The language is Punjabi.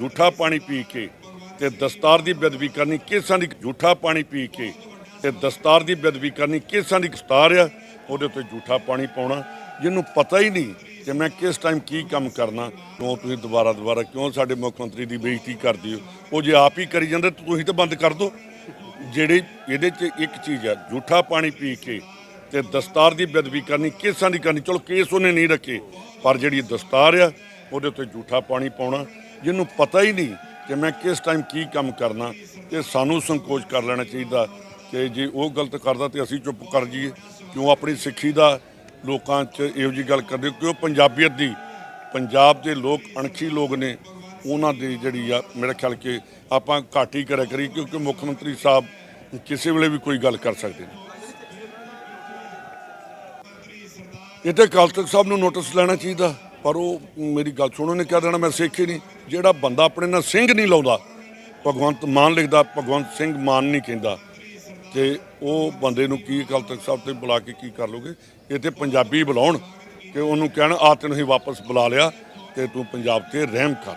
ਝੂਠਾ ਪਾਣੀ ਪੀ ਕੇ ਤੇ ਦਸਤਾਰ ਦੀ ਬੇਅਦਬੀ ਕਰਨੀ ਕੇਸਾਂ ਦੀ ਝੂਠਾ ਪਾਣੀ ਪੀ ਕੇ ਤੇ ਦਸਤਾਰ ਦੀ ਬੇਅਦਬੀ ਕਰਨੀ ਕੇਸਾਂ ਦੀ ਦਸਤਾਰ ਆ, ਉਹਦੇ ਉੱਤੇ ਝੂਠਾ ਪਾਣੀ ਪਾਉਣਾ। ਜਿਹਨੂੰ ਪਤਾ ਹੀ ਨਹੀਂ ਕਿ ਮੈਂ ਕਿਸ ਟਾਈਮ ਕੀ ਕੰਮ ਕਰਨਾ, ਕਿਉਂ ਤੁਸੀਂ ਦੁਬਾਰਾ ਦੁਬਾਰਾ ਕਿਉਂ ਸਾਡੇ ਮੁੱਖ ਮੰਤਰੀ ਦੀ ਬੇਇੱਜ਼ਤੀ ਕਰਦੇ ਹੋ? ਉਹ ਜੇ ਆਪ ਹੀ ਕਰੀ ਜਾਂਦੇ ਤਾਂ ਤੁਸੀਂ ਤਾਂ ਬੰਦ ਕਰ ਦਿਓ ਜਿਹੜੇ ਇਹਦੇ 'ਚ ਇੱਕ ਚੀਜ਼ ਆ, ਝੂਠਾ ਪਾਣੀ ਪੀ ਕੇ ਤੇ ਦਸਤਾਰ ਦੀ ਬੇਅਦਬੀ ਕਰਨੀ, ਕੇਸਾਂ ਦੀ ਕਰਨੀ, ਚਲੋ ਕੇਸ ਉਹਨੇ ਨਹੀਂ ਰੱਖੇ, ਪਰ ਜਿਹੜੀ ਦਸਤਾਰ ਆ, ਉਹਦੇ ਉੱਤੇ ਝੂਠਾ ਪਾਣੀ ਪਾਉਣਾ। ਜਿਹਨੂੰ ਪਤਾ ਹੀ ਨਹੀਂ ਕਿ ਮੈਂ ਕਿਸ ਟਾਈਮ ਕੀ ਕੰਮ ਕਰਨਾ ਤੇ ਸਾਨੂੰ ਸੰਕੋਚ ਕਰ ਲੈਣਾ ਚਾਹੀਦਾ ਕਿ ਜੇ ਉਹ ਗਲਤ ਕਰਦਾ ਤੇ ਅਸੀਂ ਚੁੱਪ ਕਰ ਜਾਈਏ। ਕਿਉਂ? ਆਪਣੀ ਸਿੱਖੀ ਦਾ ਲੋਕਾਂ 'ਚ ਇਹੋ ਜੀ ਗੱਲ ਕਰਦੇ ਕਿਉਂ? ਪੰਜਾਬੀਅਤ ਦੀ। ਪੰਜਾਬ ਦੇ ਲੋਕ ਅਣਖੀ ਲੋਕ ਨੇ। ਉਹਨਾਂ ਦੀ ਜਿਹੜੀ ਆ, ਮੇਰੇ ਖਿਆਲ ਕਿ ਆਪਾਂ ਘੱਟ ਹੀ ਕਰਿਆ ਕਰੀ ਕਿਉਂਕਿ ਮੁੱਖ ਮੰਤਰੀ ਸਾਹਿਬ ਕਿਸੇ ਵੇਲੇ ਵੀ ਕੋਈ ਗੱਲ ਕਰ ਸਕਦੇ ਨੇ। ਇਹ ਤੇ ਅਕਾਲ ਤਖਤ ਸਾਹਿਬ ਨੂੰ ਨੋਟਿਸ ਲੈਣਾ ਚਾਹੀਦਾ। ਪਰ ਉਹ ਮੇਰੀ ਗੱਲ ਸੁਣੋ ਨੇ ਕਹਿ ਦੇਣਾ ਮੈਂ ਸਿੱਖ ਹੀ ਨਹੀਂ। ਜਿਹੜਾ ਬੰਦਾ ਆਪਣੇ ਨਾਲ ਸਿੰਘ ਨਹੀਂ ਲਾਉਂਦਾ, ਭਗਵੰਤ ਮਾਨ ਲਿਖਦਾ, ਭਗਵੰਤ ਸਿੰਘ ਮਾਨ ਨਹੀਂ ਕਹਿੰਦਾ। ਤੇ ਉਹ ਬੰਦੇ ਨੂੰ ਕੀ ਅਕਾਲ ਤਖਤ ਸਾਹਿਬ ਤੇ ਬੁਲਾ ਕੇ ਕੀ ਕਰ ਲੋਗੇ ਇਹ ਤੇ ਪੰਜਾਬੀ ਬੁਲਾਉਣ, ਕਿ ਉਹਨੂੰ ਕਹਿਣ ਆ ਤੈਨੂੰ ਹੀ ਵਾਪਸ ਬੁਲਾ ਲਿਆ, ਤੇ ਤੂੰ ਪੰਜਾਬ ਤੇ ਰਹਿਮ ਕਰ।